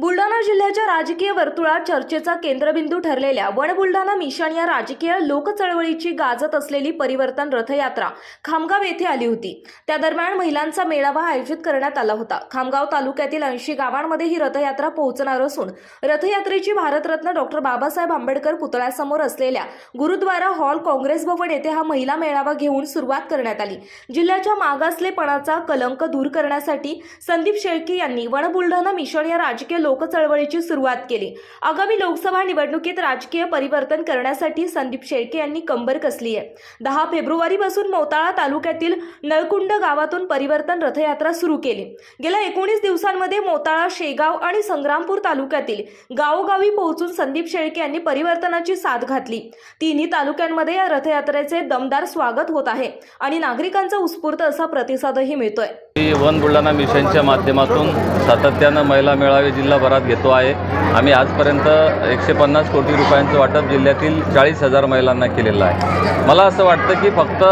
बुलढाणा जिल्ह्याच्या राजकीय वर्तुळात चर्चेचा केंद्रबिंदू ठरलेल्या वन बुलढाणा मिशन या राजकीय लोकचळवळीची गाजत असलेली परिवर्तन रथयात्रा खामगाव येथे आली होती. त्या दरम्यान महिलांचा मेळावा आयोजित करण्यात आला होता. खामगाव तालुक्यातील ऐंशी गावांमध्ये ही रथयात्रा पोहोचणार असून रथयात्रेची भारतरत्न डॉक्टर बाबासाहेब आंबेडकर पुतळ्यासमोर असलेल्या गुरुद्वारा हॉल काँग्रेस भवन येथे हा महिला मेळावा घेऊन सुरुवात करण्यात आली. जिल्ह्याच्या मागासलेपणाचा कलंक दूर करण्यासाठी संदीप शेळके यांनी वन बुलढाणा मिशन या राजकीय लोकचळवळीची सुरुवात केली. आगामी लोकसभा निवडणुकीत राजकीय परिवर्तन करण्यासाठी संदीप शेळके यांनी कंबर कसली आहे? दहा फेब्रुवारीपासून मोताळा तालुक्यातील नळकुंड गावातून परिवर्तन रथयात्रा सुरू केली. गेल्या एकोणीस दिवसांमध्ये मोताळा शेगाव आणि संग्रामपूर तालुक्यातील गावोगावी पोहोचून संदीप शेळके यांनी परिवर्तनाची साथ घातली. तिन्ही तालुक्यांमध्ये या रथयात्रेचे दमदार स्वागत होत आहे आणि नागरिकांचा उत्स्फूर्त असा प्रतिसादही मिळतोय. मी वन बुलढाणा मिशनच्या माध्यमातून सातत्यानं महिला मेळावे जिल्हाभरात घेतो आहे. आम्ही आजपर्यंत एकशे पन्नास कोटी रुपयांचं वाटप जिल्ह्यातील चाळीस हजार महिलांना केलेलं आहे. मला असं वाटतं की फक्त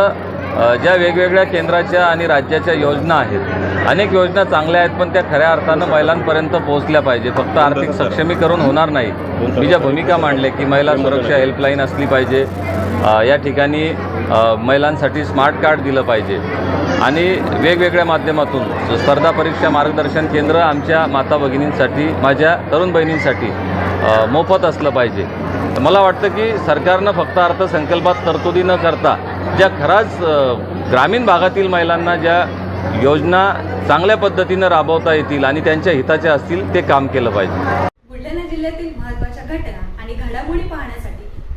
ज्या वेगवेगळ्या केंद्राच्या आणि राज्याच्या योजना आहेत अनेक योजना चांगल्या आहेत पण त्या खऱ्या अर्थानं महिलांपर्यंत पोहोचल्या पाहिजे फक्त आर्थिक सक्षमीकरण होणार नाही. मी ज्या भूमिका मांडल्या की महिला सुरक्षा हेल्पलाईन असली पाहिजे या ठिकाणी महिलांसाठी स्मार्ट कार्ड दिलं पाहिजे. आणि वेगवेगळ्या माध्यमातून स्पर्धा परीक्षा मार्गदर्शन केंद्र आमच्या माता भगिनींसाठी माझ्या तरुण बहिणींसाठी मोफत असलं पाहिजे. मला वाटतं की सरकारनं फक्त अर्थसंकल्पात तरतुदी न करता ज्या खराच ग्रामीण भागातील महिलांना ज्या योजना चांगल्या पद्धतीनं राबवता येतील आणि त्यांच्या हिताच्या असतील ते काम केलं पाहिजे. बुलढाणा जिल्ह्यातील महत्त्वाच्या घटना आणि घडामोडी पाहण्यासाठी